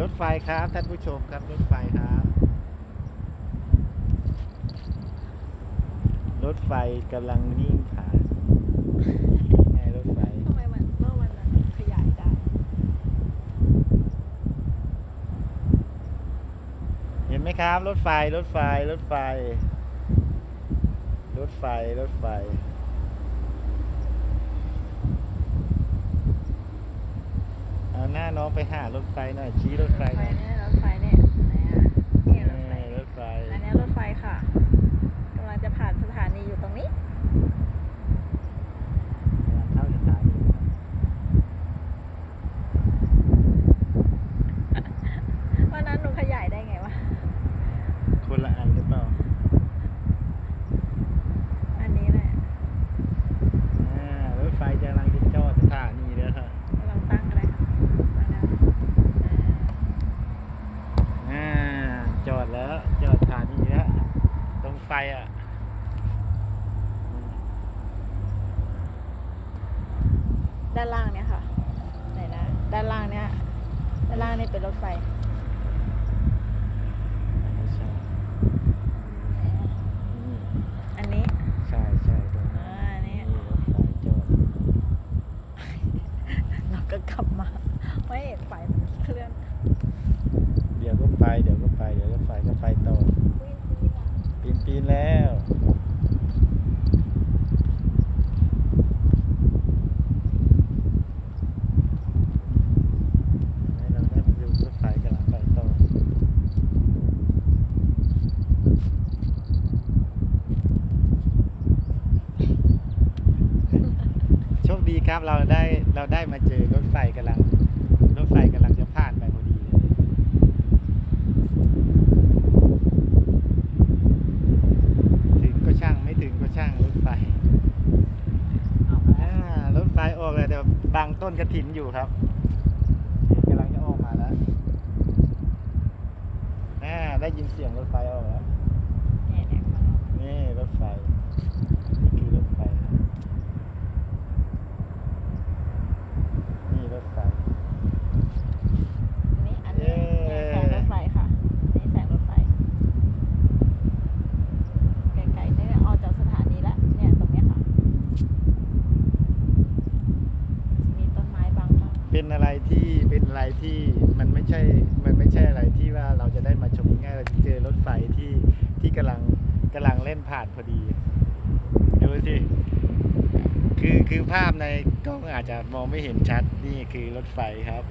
รถไฟครับท่านผู้ชมครับรถไฟครับ รถไฟกำลังวิ่งผ่านไงรถไฟ ทำไมมันเมื่อวันนั้นขยายได้ เห็นไหมครับ รถไฟรถไฟรถไฟ รถไฟรถไฟ เอา หน้าน้องไปหารถไฟหน่อยชี้รถไฟรถหไฟน่อยเนี่ยรถไฟเนี่ยไหนอะนี่รถไฟนี่รถไฟอันเนี้ยรถไฟค่ะกำลังจะผ่านสถานีอยู่ตรงนี้เข้าสถานีวันนั้นหนูขยายได้ไงวะคนละอันหรือเปล่าอันนี้แหละ อ่ารถไฟจะกำลังจะจอดสถานีแล้วค่ะ กำลังตั้งอะไรค่ะมาแล้วอ่า อ่าจอดแล้วจอดสถานีแล้วตรง ไฟอะด้านล่างเนี่ยค่ะไหนนะด้านล่างเนี่ยด้านล่างนี่เป็นรถไฟไม่ใช่นี่อันนี้ใช่ใช่ตรงอ่านี้นี่รถไฟจอดเราก็กลับมาไม่เห็นไฟมันเคลื่อน เดี๋ยวก็ไปเดี๋ยวก็ไปเดี๋ยวรถไฟก็ไปต่อ ปีนปีนแล้วให้เราได้มาดูรถไฟกำลังไปต่อโชคดีครับเราได้เราได้มาเจอรถไฟกำลัง รถไฟกำลังจะผ่านไปพอดีเลย ถึงก็ช่างไม่ถึงก็ช่างรถไฟอ่ายออกเลยแต่บางต้นกระถินอยู่ครับกำลังจะออกมาแล้วอ่าได้ยินเสียงรถไฟออกแล้ว เนี่ยเนี่ยข้างนอก นี่รถไฟ นี่คือรถไฟครับนี่รถไฟ อันนี้อันนี้ เย้ เนี่ยแสงรถไฟค่ะนี่แสงรถไฟไกลๆเนี่ยออกจากสถานีแล้วเนี่ยตรงเนี้ยค่ะจะมีต้นไม้บังบ้าง เป็นอะไรที่เป็นอะไรที่มันไม่ใช่มันไม่ใช่อะไรที่ว่าเราจะได้มาชมง่ายเราจะเจอรถไฟที่ที่กำลังกำลังเล่นผ่านพอดีดูสิคือคือภาพในกล้องอาจจะมองไม่เห็นชัดนี่คือรถไฟครับ